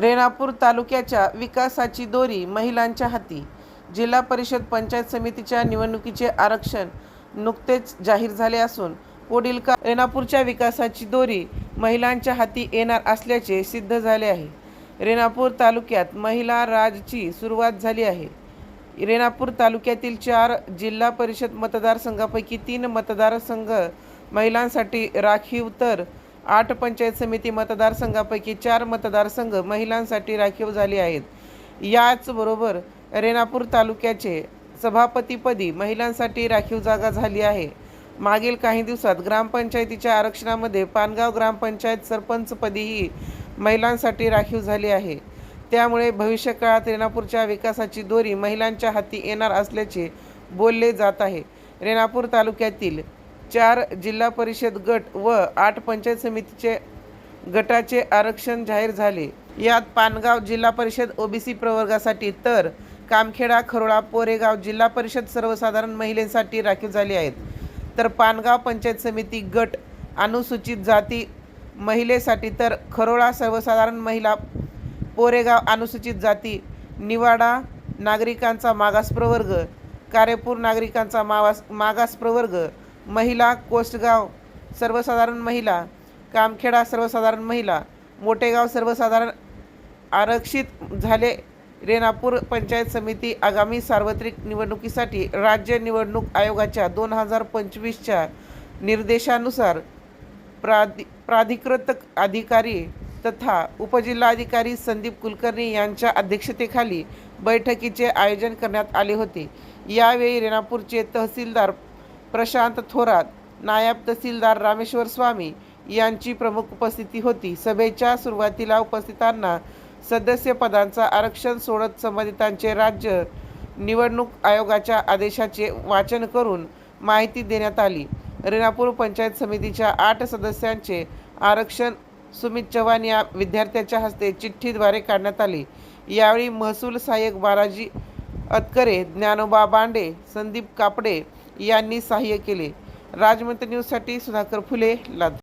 रेणापूर तालुक्याच्या विकासाची दोरी महिलांच्या हाती. जिल्हा परिषद पंचायत समितीच्या निवडणुकीचे आरक्षण नुकतेच जाहीर झाले असून पुढील का रेणापूरच्या विकासाची दोरी महिलांच्या हाती येणार असल्याचे सिद्ध झाले आहे. रेणापूर तालुक्यात महिला राजची सुरुवात झाली आहे. रेणापूर तालुक्यातील चार जिल्हा परिषद मतदारसंघापैकी तीन मतदारसंघ महिलांसाठी राखीव तर आठ पंचायत समिती मतदारसंघापैकी चार मतदारसंघ महिलांसाठी राखीव झाले आहेत. याचबरोबर रेणापूर तालुक्याचे सभापतीपदी महिलांसाठी राखीव जागा झाली आहे. मागील काही दिवसात ग्रामपंचायतीच्या आरक्षणामध्ये पानगाव ग्रामपंचायत सरपंचपदीही महिलांसाठी राखीव झाली आहे. त्यामुळे भविष्यकाळात रेणापूरच्या विकासाची दोरी महिलांच्या हाती येणार असल्याचे बोलले जात आहे. रेणापूर तालुक्यातील चार जिल्हा परिषद गट व आठ पंचायत समितीचे गटाचे आरक्षण जाहीर झाले. यात पानगाव जिल्हा परिषद ओबीसी प्रवर्गासाठी तर कामखेडा खरोळा पोरेगाव जिल्हा परिषद सर्वसाधारण महिलेसाठी राखीव झाली आहेत. तर पानगाव पंचायत समिती गट अनुसूचित जाती महिलेसाठी तर खरोळा सर्वसाधारण महिला पोरेगाव अनुसूचित जाती निवाडा नागरिकांचा मागास प्रवर्ग कारेपूर नागरिकांचा मावास मागास प्रवर्ग महिला कोस्टगाव सर्वसाधारण महिला कामखेडा सर्वसाधारण महिला मोठेगाव सर्वसाधारण आरक्षित झाले रेणापूर पंचायत समिती आगामी सार्वत्रिक निवडणुकीसाठी राज्य निवडणूक आयोगाच्या दोन हजार पंचवीसच्या निर्देशानुसार प्राधि प्राधिकृत अधिकारी तथा उपजिल्हाधिकारी संदीप कुलकर्णी यांच्या अध्यक्षतेखाली बैठकीचे आयोजन करण्यात आले होते. यावेळी रेणापूरचे तहसीलदार प्रशांत थोरात नायब तहसीलदार रामेश्वर स्वामी यांची प्रमुख उपस्थिती होती. सभेच्या सुरुवातीला उपस्थितांना सदस्यपदांचा आरक्षण सोडत संबंधितांचे राज्य निवडणूक आयोगाच्या आदेशाचे वाचन करून माहिती देण्यात आली. रेणापूर पंचायत समितीच्या आठ सदस्यांचे आरक्षण सुमित चव्हाण या विद्यार्थ्याच्या हस्ते चिठ्ठीद्वारे काढण्यात आले. यावेळी महसूल सहाय्यक बालाजी अतकरे ज्ञानोबा बांडे संदीप कापडे यांनी सहाय्य केले. राजमंत्री न्यूजसाठी सुधाकर फुले लाद